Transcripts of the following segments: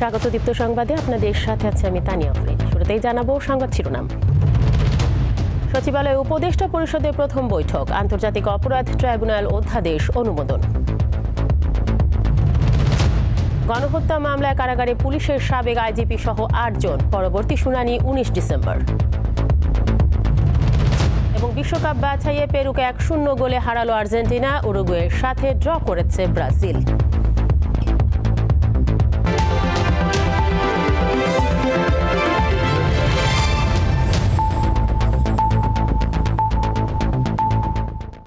স্বাগত দীপ্ত সংবাদে। আপনাদের সাথে আছে আমি তানিয়া আফরিন। শুরুতেই জানাব সংবাদ শিরোনাম। সচিবালয়ে উপদেষ্টা পরিষদের প্রথম বৈঠক। আন্তর্জাতিক অপরাধ ট্রাইব্যুনাল অধ্যাদেশ অনুমোদন। গণহত্যা মামলায় কারাগারে পুলিশের সাবেক আইজিপি সহ আটজন। পরবর্তী শুনানি উনিশ ডিসেম্বর। এবং বিশ্বকাপ বাছাইয়ে পেরুকে এক শূন্য গোলে হারালো আর্জেন্টিনা। উরুগুয়ের সাথে ড্র করেছে ব্রাজিল।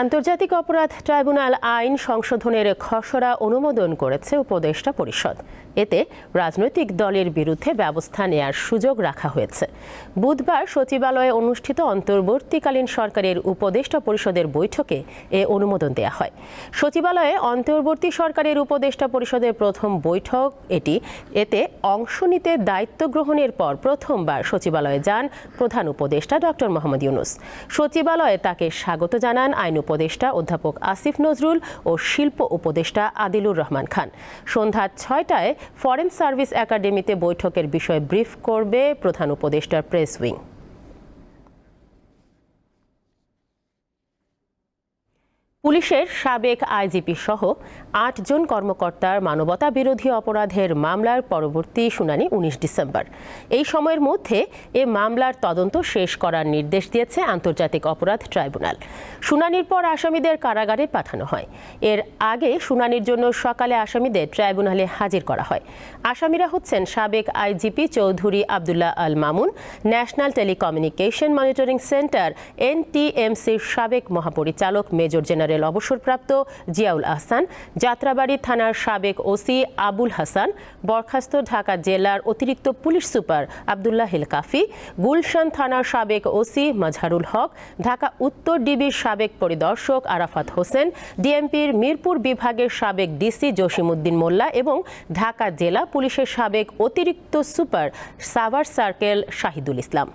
আন্তর্জাতিক অপরাধ ট্রাইব্যুনাল আইন সংশোধনের খসড়া অনুমোদন করেছে উপদেষ্টা পরিষদ। এতে রাজনৈতিক দলের বিরুদ্ধে ব্যবস্থা নেয়ার সুযোগ রাখা হয়েছে। বুধবার সচিবালয়ে অনুষ্ঠিত অন্তর্বর্তীকালীন সরকারের উপদেষ্টা পরিষদের বৈঠকে এ অনুমোদন দেয়া হয়। সচিবালয়ে অন্তর্বর্তী সরকারের উপদেষ্টা পরিষদের প্রথম বৈঠক এটি। এতে অংশ নিতে দায়িত্ব গ্রহণের পর প্রথমবার সচিবালয়ে যান প্রধান উপদেষ্টা ডক্টর মোহাম্মদ ইউনুস। সচিবালয়ে তাকে স্বাগত জানান আইন উপদেষ্টা অধ্যাপক আসিফ নজরুল ও শিল্প উপদেষ্টা আদিলুর রহমান খান। সন্ধ্যা ছয়টায় ফরেন সার্ভিস একাডেমিতে বৈঠকের বিষয়ে ব্রিফ করবে প্রধান উপদেষ্টার প্রেস উইং। পুলিশের সাবেক আইজিপি সহ আটজন কর্মকর্তার মানবতা বিরোধী অপরাধের মামলার পরবর্তী শুনানি উনিশ ডিসেম্বর। এই সময়ের মধ্যে এ মামলার তদন্ত শেষ করার নির্দেশ দিয়েছে আন্তর্জাতিক অপরাধ ট্রাইব্যুনাল। শুনানির পর আসামিদের কারাগারে পাঠানো হয়। এর আগে শুনানির জন্য সকালে আসামিদের ট্রাইব্যুনালে হাজির করা হয়। আসামিরা হচ্ছেন সাবেক IGP Chowdhury Abdullah Al Mamun, national telecommunication monitoring center, এনটিএমসির সাবেক মহাপরিচালক মেজর জেনারেল অবসরপ্রাপ্ত জিয়াউল আহসান, যাত্রাবাড়ি থানার সাবেক ওসি আবুল হাসান, বরখাস্ত ঢাকা জেলার অতিরিক্ত পুলিশ সুপার আবদুল্লাহ হিল কাফি, গুলশান থানার সাবেক ওসি মাজহারুল হক, ঢাকা উত্তর ডিবির সাবেক পরিদর্শক আরাফাত হোসেন, ডিএমপির মিরপুর বিভাগের সাবেক ডিসি জসিমউদ্দিন মোল্লা এবং ঢাকা জেলা পুলিশের সাবেক অতিরিক্ত super Savar circle Shahidul Islam.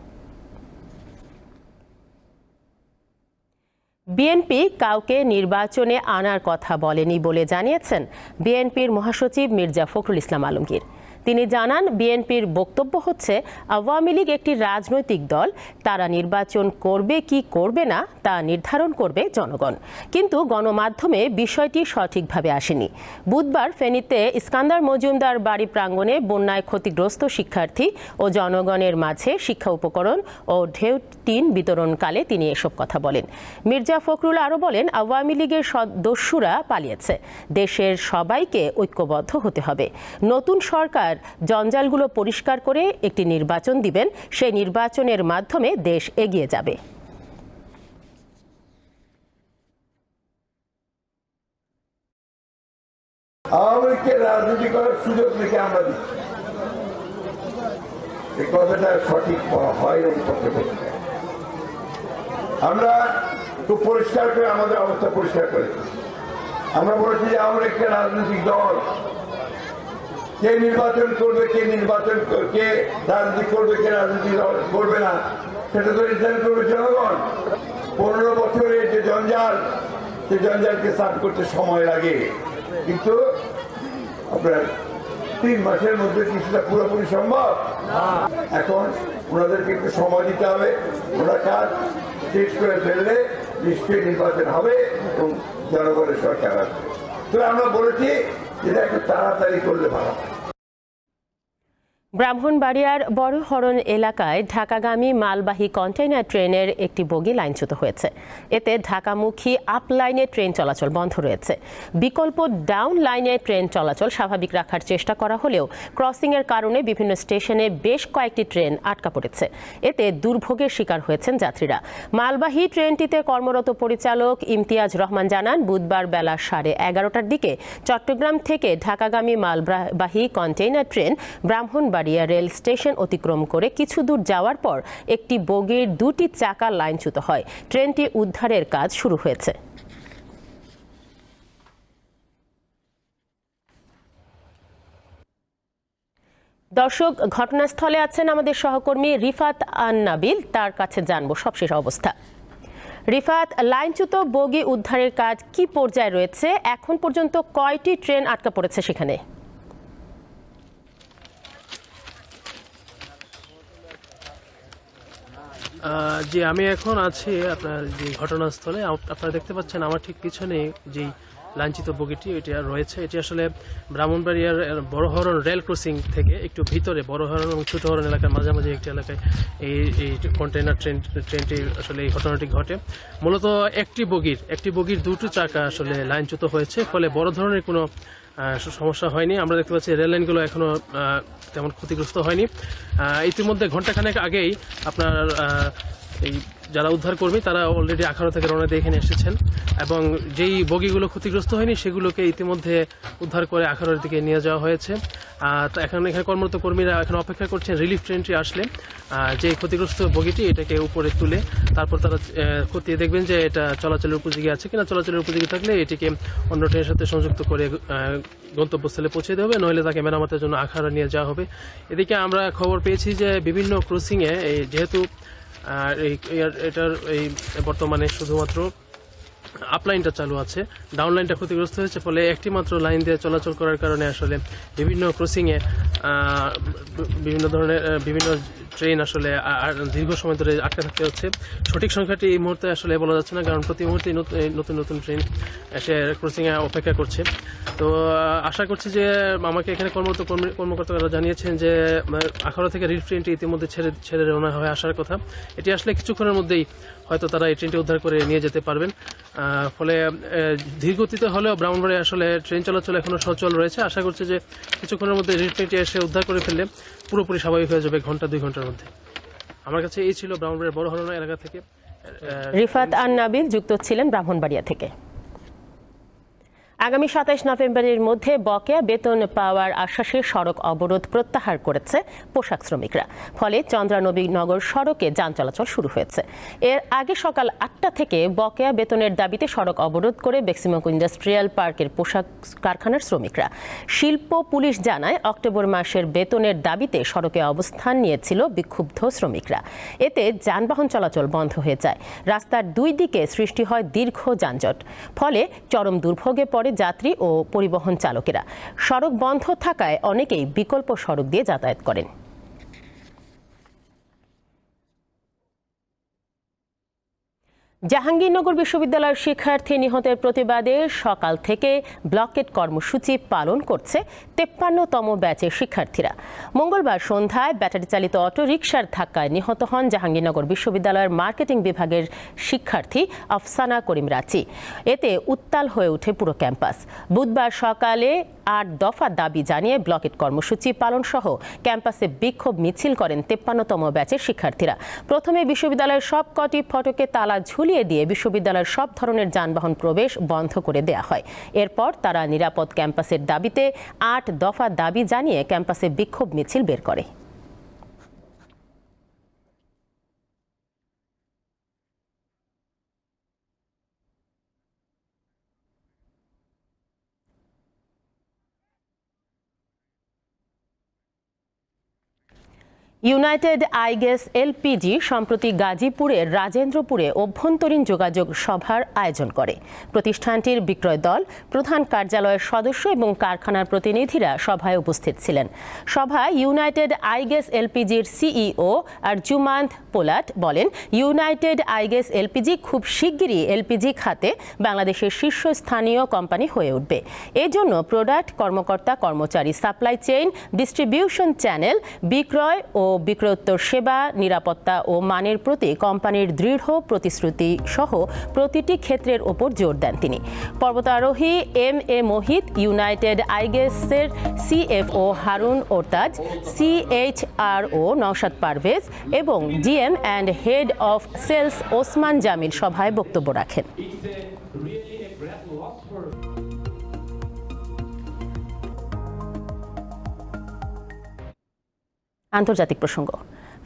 BNP কাউকে নির্বাচনে আনার কথা বলেনি বলে জানিয়েছেন বিএনপির মহাসচিব মির্জা ফখরুল ইসলাম আলমগীর। তিনি জানান, বিএনপির বক্তব্য হচ্ছে, আওয়ামী লীগ একটি রাজনৈতিক দল, তারা নির্বাচন করবে কি করবে না তা নির্ধারণ করবে জনগণ। কিন্তু গণমাধ্যমে বিষয়টি সঠিকভাবে আসেনি। বুধবার ফেনীতে ইস্কান্দার মজুমদার বাড়ি প্রাঙ্গণে বন্যায় ক্ষতিগ্রস্ত শিক্ষার্থী ও জনগণের মাঝে শিক্ষা উপকরণ ও ঢেউ টিন বিতরণকালে তিনি এসব কথা বলেন। মির্জা ফখরুল আরও বলেন, আওয়ামী লীগের দস্যুরা পালিয়েছে। দেশের সবাইকে ঐক্যবদ্ধ হতে হবে। নতুন সরকার জঞ্জালগুলো পরিষ্কার করে একটি নির্বাচন দিবেন, সেই নির্বাচনের মাধ্যমে দেশ এগিয়ে যাবে। আমরা খুব পরিষ্কার করে আমাদের অবস্থা পরিষ্কার আমরা বলেছি যে আমরা একটা রাজনৈতিক দল কে নির্বাচন করবে কে নির্বাচন কে রাজনীতি করবে কে রাজনীতি করবে না সেটা তো নির্ধারণ করবে জনগণ। পনেরো বছরের যে জঞ্জাল সে জঞ্জালকে সাফ করতে সময় লাগে। কিন্তু আপনার তিন মাসের মধ্যে কিছুটা পুরোপুরি সম্ভব? এখন ওনাদেরকে একটু সময় দিতে হবে। ওরা কাজ শেষ করে ফেললে নিশ্চয়ই নির্বাচন হবে এবং জনগণের সরকার আসবে। তো আমরা বলেছি যেটা একটু তাড়াতাড়ি করলে ভালো হয়। ব্রাহ্মণবাড়িয়ার বড়হরণ এলাকায় ঢাকাগামী মালবাহী কন্টেইনার ট্রেনের একটি বগি লাইনচ্যুত হয়েছে। এতে ঢাকামুখী আপ লাইনে ট্রেন চলাচল বন্ধ রয়েছে। বিকল্প ডাউন লাইনে ট্রেন চলাচল স্বাভাবিক রাখার চেষ্টা করা হলেও ক্রসিংয়ের কারণে বিভিন্ন স্টেশনে বেশ কয়েকটি ট্রেন আটকা পড়েছে। এতে দুর্ভোগের শিকার হয়েছেন যাত্রীরা। মালবাহী ট্রেনটিতে কর্মরত পরিচালক ইমতিয়াজ রহমান জানান, বুধবার বেলা সাড়ে এগারোটার দিকে চট্টগ্রাম থেকে ঢাকাগামী মালবাহী container train Brahmanbaria rail station অতিক্রম করে কিছু দূর যাওয়ার পর একটি বগির দুটি চাকা লাইনচ্যুত হয়। ট্রেনটি উদ্ধারের কাজ শুরু হয়েছে। দর্শক, ঘটনাস্থলে আছেন আমাদের সহকর্মী রিফাত আন নাবিল তার কাছে জানব সবশেষ অবস্থা। রিফাত, লাইনচ্যুত বগি উদ্ধারের কাজ কি পর্যায়ে রয়েছে? এখন পর্যন্ত কয়টি ট্রেন আটকা পড়েছে সেখানে? জি আমি এখন আছি আপনার যে ঘটনাস্থলে আপ- আপনারা দেখতে পাচ্ছেন আমার ঠিক পিছনে যেই লাঞ্ছিত বগিটি এটি রয়েছে। এটি আসলে ব্রাহ্মণবাড়িয়ার আহ, বড় হরণ রেল ক্রসিং থেকে একটু ভিতরে বড় হরণ এবং ছোট হরণ এলাকার মাঝামাঝি একটি এলাকায় এই এই কন্টেনার ট্রেন ট্রেনটি আসলে এই ঘটনাটি ঘটে। মূলত একটি বগির একটি বগির দুটো চাকা আসলে লাইনচ্যুত হয়েছে ফলে বড় ধরনের কোনো সমস্যা হয়নি। আমরা দেখতে পাচ্ছি রেল লাইনগুলো এখনও তেমন ক্ষতিগ্রস্ত হয়নি। ইতিমধ্যে ঘন্টাখানেক আগেই আপনার এই যারা উদ্ধার কর্মী, তারা অলরেডি আখানো থেকে রওনা দিয়ে এখানে এসেছেন। এবং যেই বগিগুলো ক্ষতিগ্রস্ত হয়নি, সেগুলোকে ইতিমধ্যে উদ্ধার করে আখানোর দিকে নিয়ে যাওয়া হয়েছে। তো এখন এখানে কর্মরত কর্মীরা এখন অপেক্ষা করছেন রিলিফ ট্রেনটি আসলে। যে ক্ষতিগ্রস্ত বগিটি, এটাকে উপরে তুলে তারপর তারা খতিয়ে দেখবেন যে এটা চলাচলের উপযোগী আছে কিনা। চলাচলের উপযোগী থাকলে এটিকে অন্য ট্রেনের সাথে সংযুক্ত করে গন্তব্যস্থলে পৌঁছে হবে। নইলে তাকে মেরামতের জন্য আখাড়া নিয়ে যাওয়া হবে। এদিকে আমরা খবর পেয়েছি যে বিভিন্ন ক্রসিংয়ে যেহেতু আহ, এই এটার এই বর্তমানে শুধুমাত্র আপলাইনটা চালু আছে। ডাউনলাইনটা ক্ষতিগ্রস্ত হয়েছে ফলে একটি মাত্র লাইন দিয়ে চলাচল করার কারণে আসলে বিভিন্ন ক্রসিংয়ে বিভিন্ন ধরনের বিভিন্ন ট্রেন আসলে দীর্ঘ সময় ধরে আটকে থাকতে হচ্ছে। সঠিক সংখ্যাটি এই মুহূর্তে আসলে বলা যাচ্ছে না, কারণ প্রতি মুহূর্তে নতুন নতুন ট্রেন এসে ক্রসিংয়ে অপেক্ষা করছে। তো আশা করছি যে আমাকে এখানে কর্মরত কর্মী- কর্মকর্তারা জানিয়েছেন যে আখাড়া থেকে রিলিফ ট্রেনটি ইতিমধ্যে ছেড়ে ছেড়ে রওনা হয়ে আসার কথা। এটি আসলে কিছুক্ষণের মধ্যেই হয়তো তারা এই ট্রেনটি উদ্ধার করে নিয়ে যেতে পারবেন। ফলে ধীরগতিতে হলেও ব্রাহ্মণবাড়ি আসলে ট্রেন চলাচল এখনও সচল রয়েছে। আশা করছি যে কিছুক্ষণের মধ্যে রিলিফ ট্রেনটি এসে উদ্ধার করে ফেললে পুরোপুরি স্বাভাবিক হয়ে যাবে ঘণ্টা, দুই ঘণ্টার মধ্যে। আমার কাছে এই ছিল ব্রাহ্মণবাড়িয়া বড় হরনা এলাকা থেকে। রিফাত আন নাবিল যুক্ত ছিলেন ব্রাহ্মণবাড়িয়া থেকে। আগামী সাতাইশ নভেম্বরের মধ্যে বকেয়া বেতন পাওয়ার আশ্বাসে সড়ক অবরোধ প্রত্যাহার করেছে পোশাক শ্রমিকরা। ফলে চন্দ্রানবীনগর সড়কে যান চলাচল শুরু হয়েছে। এর আগে সকাল আটটা থেকে বকেয়া বেতনের দাবিতে সড়ক অবরোধ করে বেক্সিমক ইন্ডাস্ট্রিয়াল পার্কের পোশাক কারখানার শ্রমিকরা। শিল্প পুলিশ জানায়, অক্টোবর মাসের বেতনের দাবিতে সড়কে অবস্থান নিয়েছিল বিক্ষুব্ধ শ্রমিকরা। এতে যানবাহন চলাচল বন্ধ হয়ে যায়। রাস্তার দুই দিকে সৃষ্টি হয় দীর্ঘ যানজট। ফলে চরম দুর্ভোগে পড়ে যাত্রী ও পরিবহন চালকেরা। সড়ক বন্ধ থাকায় অনেকেই বিকল্প সড়ক দিয়ে যাতায়াত করেন। জাহাঙ্গীরনগর বিশ্ববিদ্যালয়ের শিক্ষার্থী নিহতের প্রতিবাদে সকাল থেকে ব্লকেট কর্মসূচি পালন করছে তেপ্পান্নতম ব্যাচের শিক্ষার্থীরা। মঙ্গলবার সন্ধ্যায় ব্যাটারি চালিত অটো রিকশার ধাক্কায় নিহত হন জাহাঙ্গীরনগর বিশ্ববিদ্যালয়ের মার্কেটিং বিভাগের শিক্ষার্থী আফসানা করিম রাচি। এতে উত্তাল হয়ে ওঠে পুরো ক্যাম্পাস। বুধবার সকালে আট দফা দাবি জানিয়ে ব্লকেট কর্মসূচি পালন সহ ক্যাম্পাসে বিক্ষোভ মিছিল করেন তেপ্পান্নতম ব্যাচের শিক্ষার্থীরা। প্রথমে বিশ্ববিদ্যালয়ের সব কটি ফটকে তালা ঝুলিয়ে দিয়ে বিশ্ববিদ্যালয়ের সব ধরনের যানবাহন প্রবেশ বন্ধ করে দেয়া হয়। এরপর তারা নিরাপদ ক্যাম্পাসের দাবিতে আট দফা দাবি জানিয়ে ক্যাম্পাসে বিক্ষোভ মিছিল বের করে। ইউনাইটেড আইগেস এলপিজি সম্প্রতি গাজীপুরের রাজেন্দ্রপুরে অভ্যন্তরীণ যোগাযোগ সভার আয়োজন করে। প্রতিষ্ঠানটির বিক্রয় দল, প্রধান কার্যালয়ের সদস্য এবং কারখানার প্রতিনিধিরা সভায় উপস্থিত ছিলেন। সভায় ইউনাইটেড আইগেস এলপিজির সিইও আর জুমান্ত পোলাট বলেন, ইউনাইটেড আইগেস এলপিজি খুব শিগগিরই এলপিজি খাতে বাংলাদেশের শীর্ষস্থানীয় কোম্পানি হয়ে উঠবে। এজন্য প্রোডাক্ট কর্মকর্তা কর্মচারী সাপ্লাই চেইন, ডিস্ট্রিবিউশন চ্যানেল, বিক্রয় ও বিক্রয়োত্তর সেবা, নিরাপত্তা ও মানের প্রতি কোম্পানির দৃঢ় প্রতিশ্রুতি সহ প্রতিটি ক্ষেত্রের ওপর জোর দেন তিনি। পর্বতারোহী M A Mohit, United আইগেসের CFO Harun Ortaz CHRO Naushad Parvez এবং GM and head of sales Osman Jamil সভায় বক্তব্য রাখেন। আন্তর্জাতিক প্রসঙ্গ।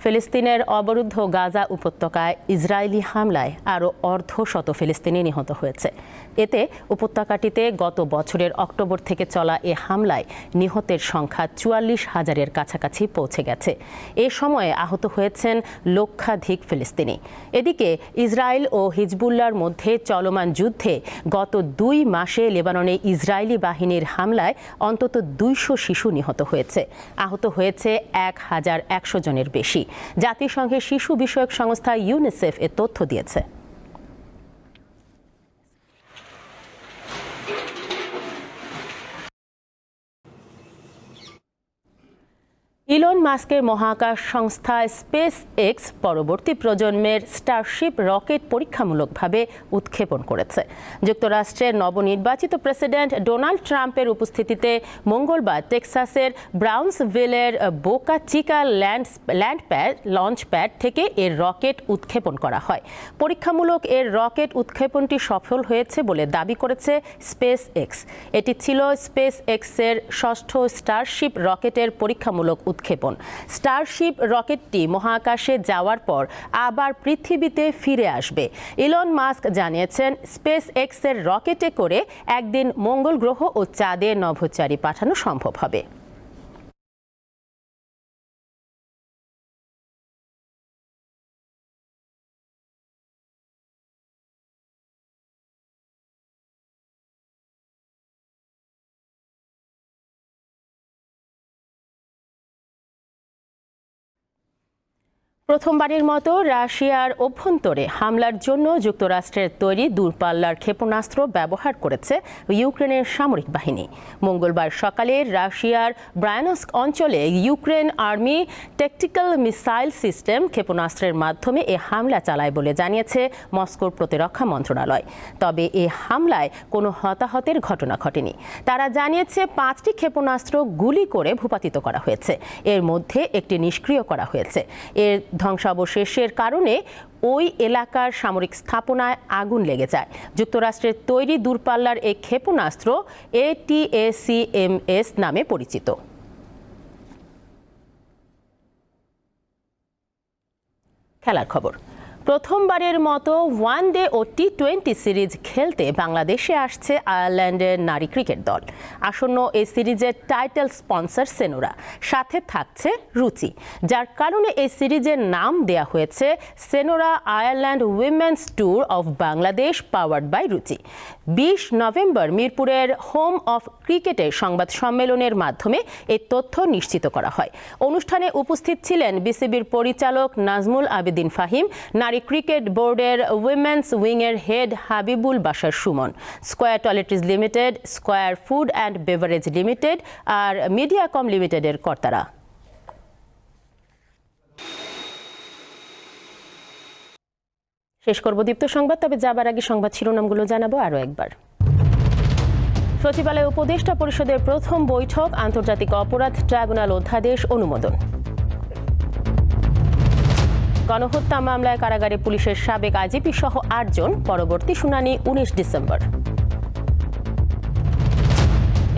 ফিলিস্তিনের অবরুদ্ধ গাজা উপত্যকায় ইসরায়েলি হামলায় আরও অর্ধ শত ফিলিস্তিনি নিহত হয়েছে। এতে উপত্যকাটিতে গত বছরের অক্টোবর থেকে চলা এ হামলায় নিহতের সংখ্যা চুয়াল্লিশ হাজারের কাছাকাছি পৌঁছে গেছে। এ সময়ে আহত হয়েছেন লক্ষাধিক ফিলিস্তিনি। এদিকে ইসরায়েল ও হিজবুল্লার মধ্যে চলমান যুদ্ধে গত দুই মাসে লেবাননে ইসরায়েলি বাহিনীর হামলায় অন্তত দুইশো শিশু নিহত হয়েছে। আহত হয়েছে এক হাজার একশো জনের বেশি। জাতিসংঘের শিশু বিষয়ক সংস্থা ইউনিসেফ এ তথ্য দিয়েছে। ইলন মাস্কের মহাকাশ সংস্থা স্পেস এক্স পরবর্তী প্রজন্মের স্টারশিপ রকেট পরীক্ষামূলকভাবে উৎক্ষেপণ করেছে। যুক্তরাষ্ট্রের নবনির্বাচিত প্রেসিডেন্ট ডোনাল্ড ট্রাম্পের উপস্থিতিতে মঙ্গলবার টেক্সাসের ব্রাউন্সভিলের Boca Chica land land pad launch pad থেকে এর রকেট উৎক্ষেপণ করা হয়। পরীক্ষামূলক এর রকেট উৎক্ষেপণটি সফল হয়েছে বলে দাবি করেছে স্পেস এক্স এটি ছিল স্পেস এক্সের ষষ্ঠ স্টারশিপ রকেটের পরীক্ষামূলক উৎক্ষেপণ। স্টারশিপ রকেটটি মহাকাশে যাওয়ার পর আবার পৃথিবীতে ফিরে আসবে। ইলন মাস্ক জানিয়েছেন স্পেস এক্সের রকেটে করে একদিন মঙ্গল গ্রহ ও চাঁদে নভোচারী পাঠানো সম্ভব হবে। প্রথমবারের মতো রাশিয়ার অভ্যন্তরে হামলার জন্য যুক্তরাষ্ট্রের তৈরি দূরপাল্লার ক্ষেপণাস্ত্র ব্যবহার করেছে ইউক্রেনের সামরিক বাহিনী। মঙ্গলবার সকালে রাশিয়ার ব্রায়ানস্ক অঞ্চলে Ukraine army tactical missile system ক্ষেপণাস্ত্রের মাধ্যমে এ হামলা চালায় বলে জানিয়েছে মস্কোর প্রতিরক্ষা মন্ত্রণালয়। তবে এ হামলায় কোনো হতাহতের ঘটনা ঘটেনি। তারা জানিয়েছে পাঁচটি ক্ষেপণাস্ত্র গুলি করে ভূপাতিত করা হয়েছে। এর মধ্যে একটি নিষ্ক্রিয় করা হয়েছে। এর ধ্বংসাবশেষের কারণে ওই এলাকার সামরিক স্থাপনায় আগুন লেগে যায়। যুক্তরাষ্ট্রের তৈরি দূরপাল্লার এই ক্ষেপণাস্ত্র এটিএসিএমএস নামে পরিচিত। খেলার খবর। প্রথমবারের মতো ওয়ান ডে ও টি টোয়েন্টি সিরিজ খেলতে বাংলাদেশে আসছে আয়ারল্যান্ডের নারী ক্রিকেট দল। আসন্ন এই সিরিজের টাইটেল স্পন্সর সেনোরা, সাথে থাকছে রুচি। যার কারণে এই সিরিজের নাম দেয়া হয়েছে Senora Ireland women's tour of Bangladesh powered by Ruchi. বিশ নভেম্বর মিরপুরের হোম অফ ক্রিকেটের সংবাদ সম্মেলনের মাধ্যমে এই তথ্য নিশ্চিত করা হয়। অনুষ্ঠানে উপস্থিত ছিলেন বিসিবির পরিচালক নাজমুল আবেদিন ফাহিম নারী ক্রিকেট বোর্ডের women's উইংয়ের head Habibul Bashar Sumon. Square toiletries limited, Square food and beverage limited R Mediacom লিমিটেডের কর্তারা। শেষ করব দীপ্ত সংবাদ, তবে যাবার আগে সংবাদ শিরোনামগুলো জানাব আরও একবার। সচিবালয় উপদেষ্টা পরিষদের প্রথম বৈঠক, আন্তর্জাতিক অপরাধ ট্রাইব্যুনাল অধ্যাদেশ অনুমোদন। গণহত্যা মামলায় কারাগারে পুলিশের সাবেক আইজিপি সহ আটজন, পরবর্তী শুনানি উনিশ ডিসেম্বর।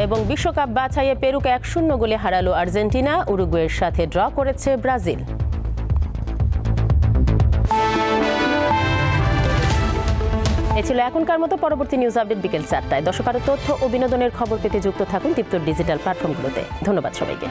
এবং বিশ্বকাপ বাছাইয়ে পেরুকে এক শূন্য গোলে হারালো আর্জেন্টিনা, উরুগুয়ের সাথে ড্র করেছে ব্রাজিল। এ ছিল এখনকার মতো পরবর্তী নিউজ আপডেট বিকেল চারটায়। দর্শক, আরও তথ্য ও বিনোদনের খবর পেতে যুক্ত থাকুন দীপ্তর ডিজিটাল প্ল্যাটফর্মগুলোতে। ধন্যবাদ সবাইকে।